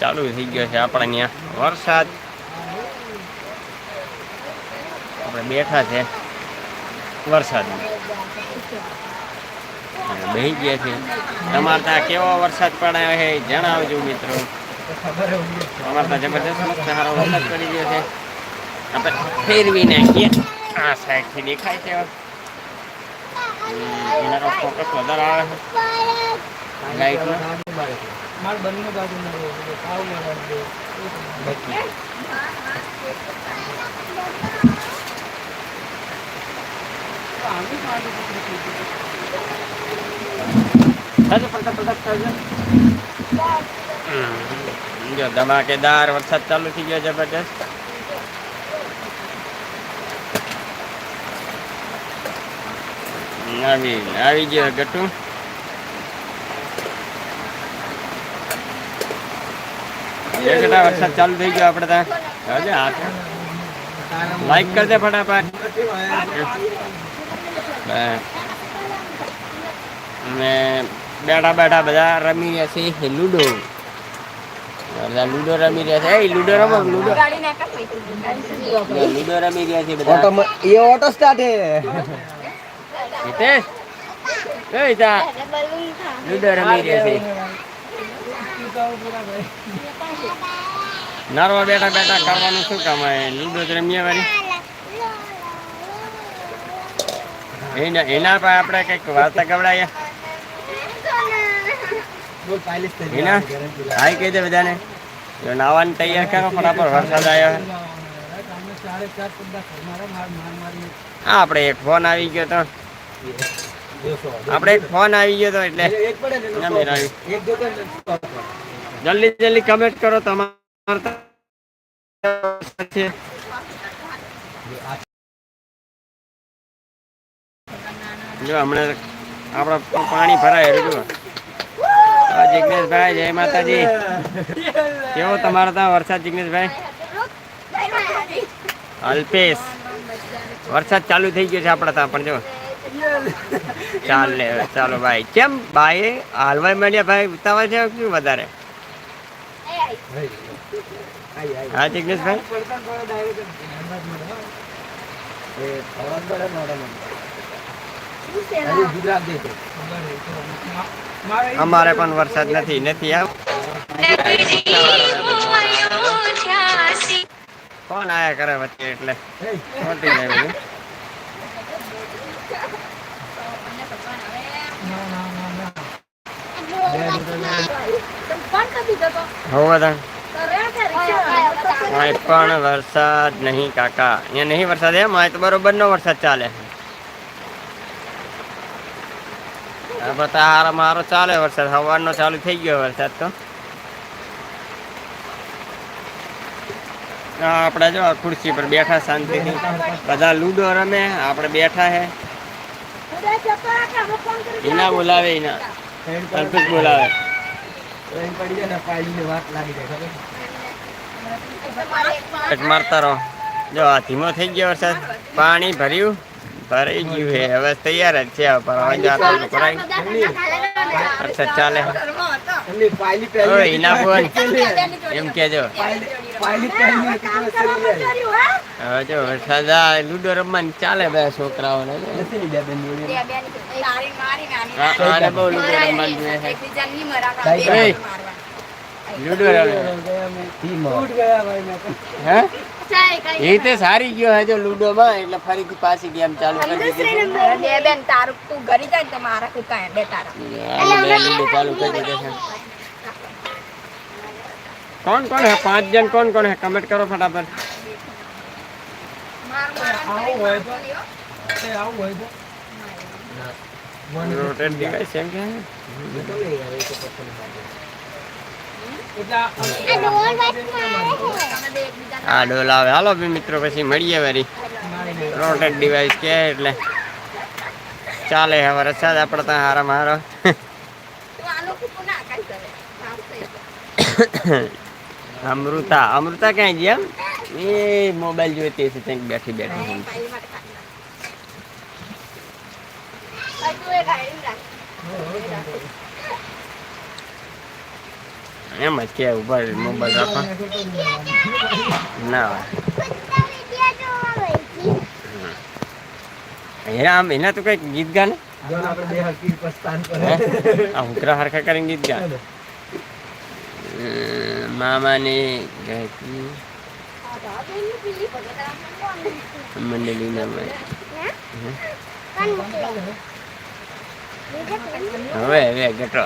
ચાલુ થઈ ગયો છે આપણે અહીંયા વરસાદ. આપણે બેઠા છે વરસાદમાં. બહી ગયા છે. તમારે ત્યાં કેવો વરસાદ પડ્યો છે જણાવજો મિત્રો. અમારે ત્યાં જબરદસ્ત સારો વરસાદ પડી ગયો છે. આપણે ફેરવી નાખીએ આ સાઈડથી દેખાય છે. એના ફોકસ વધારે આવે છે. લાઈટનો માર બંને બાજુ થશે હમ, જો ધમાકેદાર વરસાદ ચાલુ થઈ ગયો જબરદસ્ત આવી આવી ગયો ગટુ. કેટલા વરસાદ ચાલુ થઈ ગયો આપણે ત્યાં. હજુ હાથ લાઈક કરી દે ફટાફટ. અને બેઠા બેઠા બધા રમી રહ્યા છે. લૂડો. બધા લૂડો રમી રહ્યા છે. એ લૂડો રમો લૂડો. લૂડો રમી રહ્યા છે બધા. એ ઓટો સ્ટાર્ટ હે. હિતેશ એ તા લૂડો રમી રહ્યા છે. નારવા બેઠા બેઠા કરવાનું શું કામ લૂડો જ રમીએ વારી એના એના પર આપણે કંઈક વાર્તા બોલ એના? હાય કહી દે બધાને. નાવાની તૈયાર કરો ફટાફટ વરસાદ આવ્યો આપણે એક ફોન આવી ગયો તો. આપણે એક ફોન આવી ગયો તો એટલે. જલ્દી જલ્દી કમેન્ટ કરો તમારે જો, હમણાં આપણા પાણી ભરાય જો જિગ્નેશભાઈ જય માતાજી. કેવો તમારા ત્યાં વરસાદ, જિગ્નેશભાઈ? અલ્પેશ. વરસાદ ચાલુ થઈ ગયો છે આપણા ત્યાં પણ જો. ચાલે ચાલો ભાઈ કેમ ભાઈ હાલવાય માંડ્યા, ભાઈ ઉતાવળ છે વધારે. હા જિગ્નેશભાઈ. અમારે પણ વરસાદ નથી નથી આવ. કોણ આયા કરે વચ્ચે એટલે? Hey, ખોટી પણ વરસાદ નહીં કાકા. અહીંયા નહીં વરસાદ એમ? તો બરોબર નો વરસાદ ચાલે. બધા હારો મારો ચાલે વરસાદ. સવારનો ચાલુ થઈ ગયો વરસાદ તો. આપણે જો ખુરશી પર બેઠા શાંતિથી. બધા લૂડો રમે આપણે બેઠા હે. એના બોલાવે એના અલ્પેશ બોલાવે. Train પડી જાય ને પાયલીની વાત લાગી જાય ખબર? પેટ મારતા રહો. જો આ ધીમો થઈ ગયો વરસાદ. પાણી ભર્યું ભરાઈ ગયું હે હવે તૈયાર જ છે હવે ભરવા. જો આટલું વરસાદ ચાલે. એમ કેજો હવે જો વરસાદ આ લૂડો રમવાની ચાલે બે છોકરાઓને આને બહુ લૂડો રમવાનું જોઈએ. રમે. એ તે સારી ગયો હે જો લૂડો માં એટલે ફરીથી પાછી ગેમ ચાલુ કરી દીધી. બેન તારું તું ઘરે જાય તો મારા કુકા બે તારા આ ચાલુ કરી દીધો કોણ કોણ હે પાંચ જણ કોણ કોણ હે કમેન્ટ કરો તો રોટેટ ડિવાઇસ એમ કે એટલે આ- ડોલ આવે હાલો બી મિત્રો પછી મળીએ વરી રોટેડ રોટેટ ડિવાઇસ કે એટલે ચાલે હવે વરસાદ આપણે ત્યાં હારા મારો અમૃતા અમૃતા ક્યાં ગયા એ મોબાઈલ જોઈતી હશે ત્યાં બેઠી બેઠી પાઈ માટે કાઢી નાખ. તું એ ગાડી રાખ એમ જ કે ઉપર મોબાઈલ રાખો ના હોય હમ. એના આમ એના તો કંઈક ગીત ગાને જો ને આપણે બે હરકી પ્રસ્થાન કરે હે? આ હુકરા હરખા કરીને ગીત ગા અમ, મામાની ગાયકી મંડળીના. હવે હવે ગટો.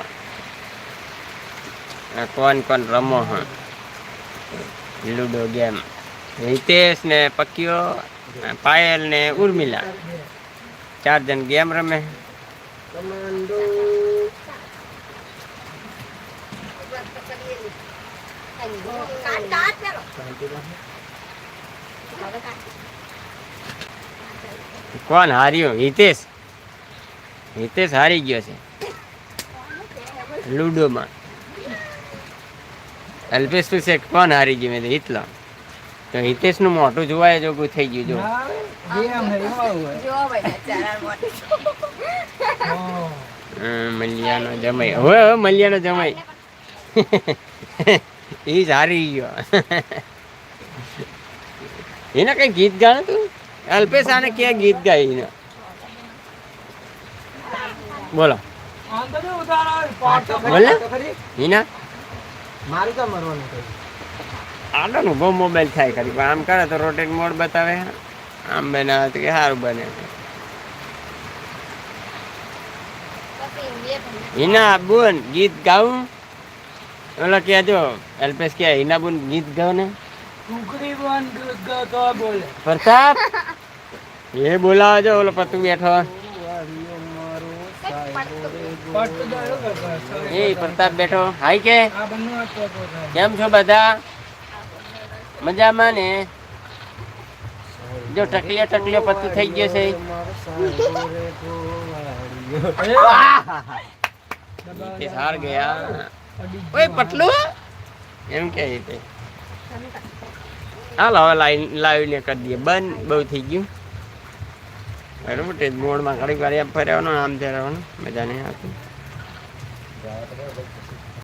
આ કોણ કોણ રમો હ? Ludo game. હિતેશ ને પક્યો પાયલ ને ઉર્મિલા. ચાર જણ ગેમ રમે કમાન્ડો કાટ કાટ પેલો શાંતિ રાખો. હવે કાટ કોણ હાર્યું? હિતેશ. હિતેશ હારી ગયો છે. લુડોમાં. અલ્પેશ પૂછે કોણ હારી ગયું? મેં હિતલો તો હિતેશનું મોટું જોવાય જોગું થઈ ગયું જો. ના મલિયાનો જમાઈ. હવે હવે મલિયાનો જમાઈ. એ જ હારી ગયો. એને કઈ ગીત ગાણ તું? અલ્પેશ આને ક્યાં ગીત ગાય એને? બોલો. બોલે? હિના? મારું તો મરવાનું આનો બહુ મોબાઈલ થાય ખરી આમ કરે તો રોટેટ મોડ બતાવે. આમ બનાવે તો કે સારું બને. હિના બોન ગીત ગાવું ઓલો કહેજો અલ્પેશ કે હિનાબુન ગીત ગાવ ને? ગાતો બોલે. પ્રતાપ એ બોલાવો છો ઓલો પતુ બેઠો. એ પ્રતાપ બેઠો. હાય કે. કેમ છો બધા? મજામાં ને? જો ટકલીઓ ટકલીઓ પતું થઈ ગયો છે. હાર ગયા. ઓય, પટલું એમ કે રીતે હાલ, હવે લાઈન લાવીને કરી દઈએ. બંધ, બહુ થઈ ગયું. બરાબર તે મોડમાં ઘડીક વાર ફર્યાવાનું આમ ફેરવાનું. નહીં આવતી.